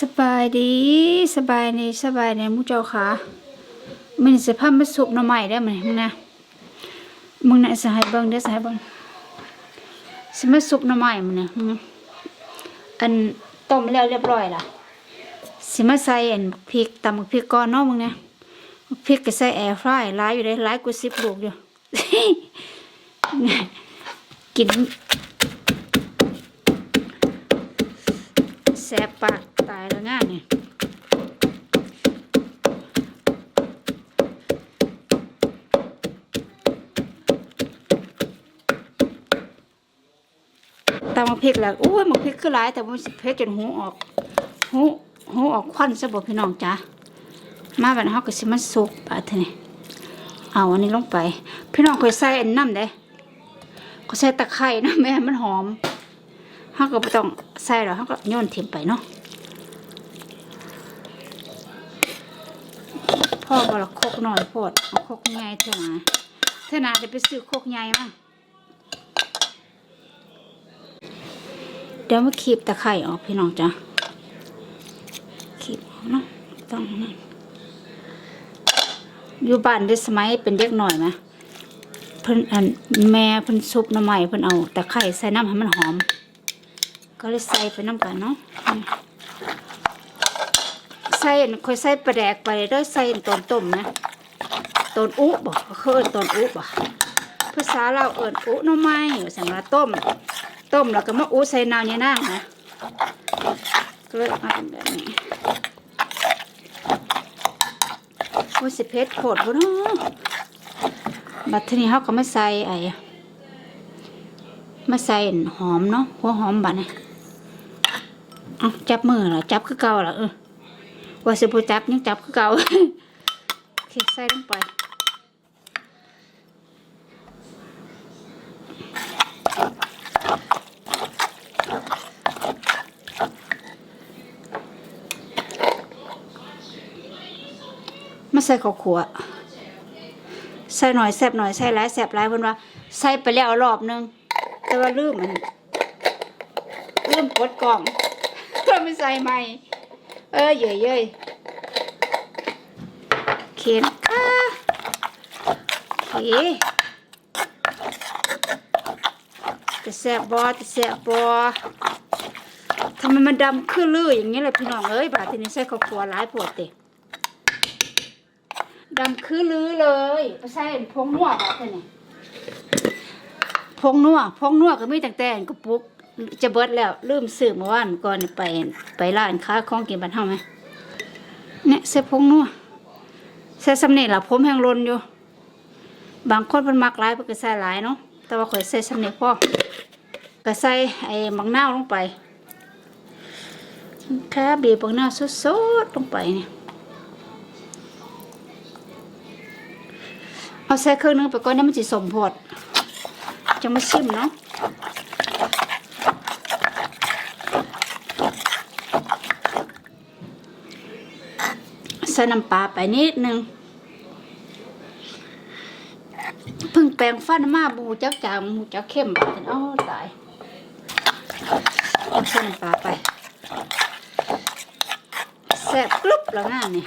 สบายดีสบายดีสบายดีมุเจ้าค่ะมันสิพามาสุกหน่อไม้ได้มั้ยมึงนะมึงนะสิให้เบิ่งเด้สิให้เบิ่งสมาสุกหน่อไม้มึงนะมึงนะอันต้มแล้วเรียบร้อยละสิมาใส่อันพริกตำพริกก่อนเนาะมึงนะพริกก็ใส่แอร์ฟรายหลายอยู่ได้หลายกว่า10ลูกอยู่กิน สบปากตายแล้วง่ายเนี่ยตามมาพริกแล้วโอ้ยมาพริกคือหลายแต่ว่ามันสิเพชรจนหูออกหูหูออกควันซะบ่พี่น้องจ้ามาแบัดนี้เฮาก็สิมาสุกบาดทีนี้เอาอันนี้ลงไป พี่น้องเคยใส่อันน้ำเด้ก็ใส่ตะไคร้นะแม่มันหอม เขาก็ไม่ต้องใส่หรอกเขาก็โยนทิ้งไปเนาะพ่อบอกละโคกหน่อยโพดเอาโคกใหญ่เท่าไหร่เท่าไหร่จะไปซื้อโคกใหญ่มาเดี๋ยวมาคีบตะไคร่ออกพี่น้องจ้ะคีบออกเนาะต้องนั่นอยู่บ้านได้สมัยเป็นเด็กหน่อยไหมเพิ่นอันแม่เพิ่นซุปน้ำใหม่เพิ่นเอาตะไคร่ใส่น้ำให้มันหอม ก็เลยใส่ไปน้ำกันเนาะใส่ค่อยใส่ปลาแดกไปด้วยใส่ตอนต้มนะตอนอุบอกเขาเอิ้นตอนอุบ่ภาษาเราเอิ้นอุน้ำไม้สั่งละต้ม ต้มแล้วก็มาอุใส่น้ำเนี่ยนางนะก็เลยมาเป็นแบบนี้ว่าสิเพชรโคตรบ่เนาะบัดทีนี้เขาก็ไม่ใส่ไอ้มาใส่หอมเนาะหัวหอมบัดนี่เอาจับมือเหรอจับคือเก่าเหรอเออว่าสิบจับยังจับคือเก่าโอเคใส่ลงไปมาใส่ข้าวขัวใส่หน่อยแซบหน่อยใส่หลายแซบหลายเพิ่นว่าใส่ไปแล้วรอบนึง แต่ว่าลืมมันเริ่มกดกล่อง ไม่ใส่ใหม่ เออเย่เย่ยเขียนค่ะโอเคจะแสบบอจะแสบบอทำไมมันดำขึ้นลืออย่างนี้เลยพี่น้องเอ้ยบาทีนี้ใส่ข้าวคั่วร้ายปวดติดำขึ้นลื้อเลยไปใส่พงนัวบาทีนี้พงนัวพงนัวก็มีตั้งแต่กระปุก จะเบิดแล้วลืมซื้อเมื่อวานก่อนไปไปร้านค้าของกินบ้านเฮาไหมเนี่ยเสพงนัวใส่สำเนีล่ะผมแห้งลนอยู่ บางคนเพิ่นมักหลายเพิ่นก็ใส่หลายเนาะแต่ว่าข่อยใส่สำเนีพอก็ใส่ไอ้มังนาวลงไปแค่บีบมังนาวสดๆลงไปเนี่ยเอาใส่เครื่องนึงไปก่อนเนี่ยมันสิสมโพดจะมาชิมเนาะ ใส่น้ำปลาไปนิดนึงเพิ่งแปรงฟันมาบูจักจางบูจักเข้มบาดอ้อตายเอาใส่น้ำปลาไปแซ่บกรุบแล้วงานนี่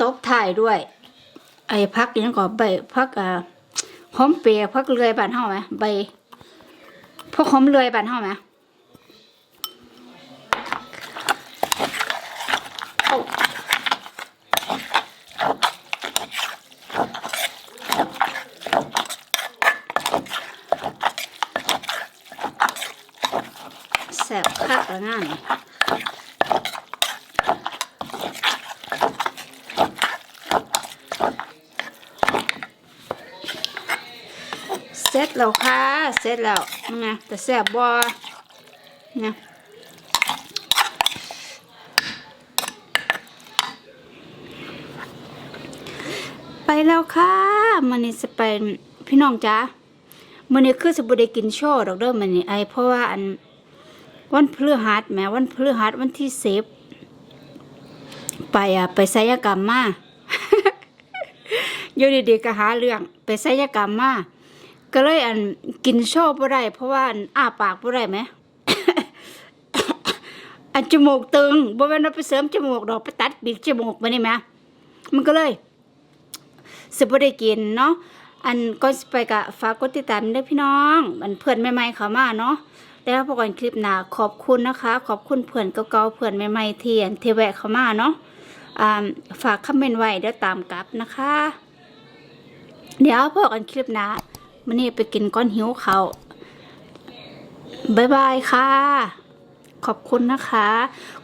ตบถ่ายด้วย ไอ้พักอยังก่อใบพักอ่าหอมเปียพักเลือยบานเฮาไหมใบ พวกหอมเลยบันเฮาไหมแสบคักละงาน เสร็จแล้วค่ะ เสร็จแล้วนะแต่แสบบ่นะไปแล้วค่ะมันนี่จะไปพี่น้องจ้ามันนี่คือจะบ่ได้กินโชว์ดอกเด้อมันนี่ไอเพราะว่าอันวันพฤหัสแม้วันพฤหัสวันที่สิบไปอะไปศัลยกรรมมาอยู่ดีๆก็หาเรื่องไปศัลยกรรมมา ก็เลยอันกินโชว์บ่ได้เพราะว่าอันอ้าปากบ่ได้ไหม อันจมูกตึงบ่แม่นว่าไปเสริมจมูกดอกไปตัดปีกจมูกมานี่แหมมันก็เลยสิบ่ได้กินเนาะอันก่อนสิไปก็ฝากกดติดตามด้พี่น้องมันเพื่อนใหม่ๆเข้ามาเนาะแล้วพบกันคลิปหน้าขอบคุณนะคะ ขอบคุณเพื่อนเก่าๆเพื่อนใหม่ๆเที่อันที่แวะเข้ามาเนาะอ่าฝากคอมเมนต์ไว้เดี๋ยวตามกลับนะคะ เดี๋ยวพบกันคลิปหน้า มันนี่ไปกินก้อนหิวเขาบายบายค่ะ ขอบคุณนะคะ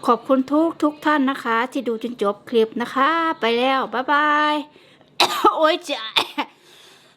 ขอบคุณทุกทุกท่านนะคะ ที่ดูจนจบคลิปนะคะ ไปแล้วบายบาย โอ้ยจ้า